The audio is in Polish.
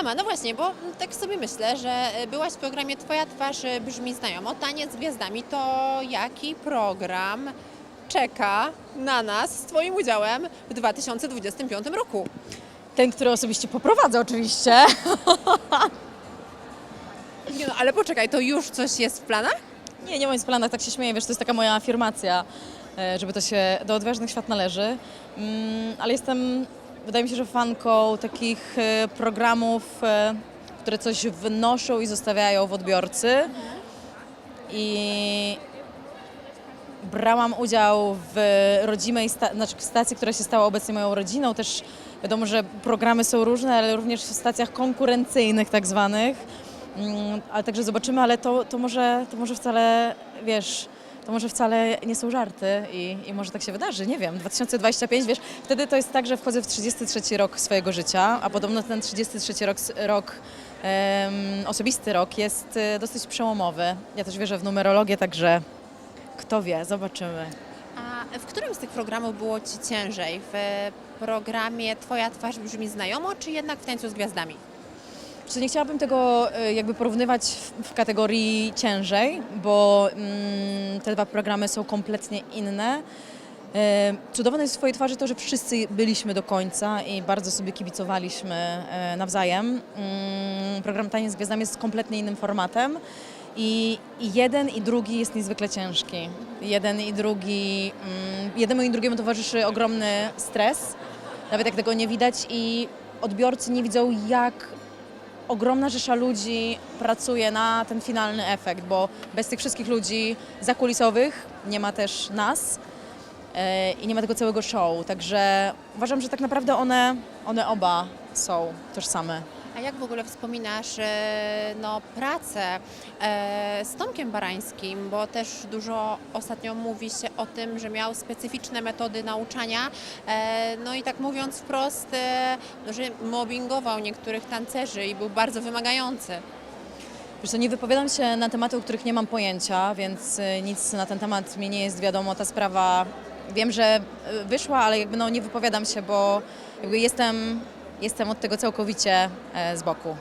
Ama, no właśnie, bo tak sobie myślę, że e, byłaś w programie Twoja twarz e, brzmi znajomo. Taniec z gwiazdami to jaki program czeka na nas z Twoim udziałem w 2025 roku? Ten, który osobiście poprowadzę oczywiście. Nie no, ale poczekaj, to już coś jest w planach? Nie, nie mam nic w planach, tak się śmieję, wiesz, to jest taka moja afirmacja, e, żeby to się, do odważnych świat należy. Mm, ale jestem, wydaje mi się, że fanką takich e, programów, e, które coś wnoszą i zostawiają w odbiorcy. I brałam udział w rodzimej sta- znaczy stacji, która się stała obecnie moją rodziną. Też wiadomo, że programy są różne, ale również w stacjach konkurencyjnych tak zwanych. Mm, Ale także zobaczymy, ale to, to, może, to może wcale, wiesz, to może wcale nie są żarty i, i może tak się wydarzy, nie wiem. 2025, wiesz, wtedy to jest tak, że wchodzę w 33 rok swojego życia, a podobno ten 33 rok, rok em, osobisty rok jest e, dosyć przełomowy. Ja też wierzę w numerologię, także kto wie, zobaczymy. A w którym z tych programów było Ci ciężej? W programie Twoja twarz brzmi znajomo, czy jednak w Tańcu z Gwiazdami? Czy nie chciałabym tego e, jakby porównywać w, kategorii ciężej, bo mm, te dwa programy są kompletnie inne. E, Cudowne jest w swojej twarzy to, że wszyscy byliśmy do końca i bardzo sobie kibicowaliśmy e, nawzajem. Mm, Program Taniec z Gwiazdami jest kompletnie innym formatem i i jeden i drugi jest niezwykle ciężki. Jeden i drugi, mm, jednemu i drugiemu towarzyszy ogromny stres, nawet jak tego nie widać i odbiorcy nie widzą jak ogromna rzesza ludzi pracuje na ten finalny efekt, bo bez tych wszystkich ludzi zakulisowych nie ma też nas e, i nie ma tego całego show. Także uważam, że tak naprawdę one, one oba są tożsame. A jak w ogóle wspominasz e, no, pracę e, z Tomkiem Barańskim, bo też dużo ostatnio mówi się o tym, że miał specyficzne metody nauczania, e, no i tak mówiąc wprost, no, że mobbingował niektórych tancerzy i był bardzo wymagający. Wiesz nie wypowiadam się na tematy, o których nie mam pojęcia, więc nic na ten temat mi nie jest wiadomo. Ta sprawa wiem, że wyszła, ale jakby no nie wypowiadam się, bo jakby jestem, jestem od tego całkowicie e, z boku.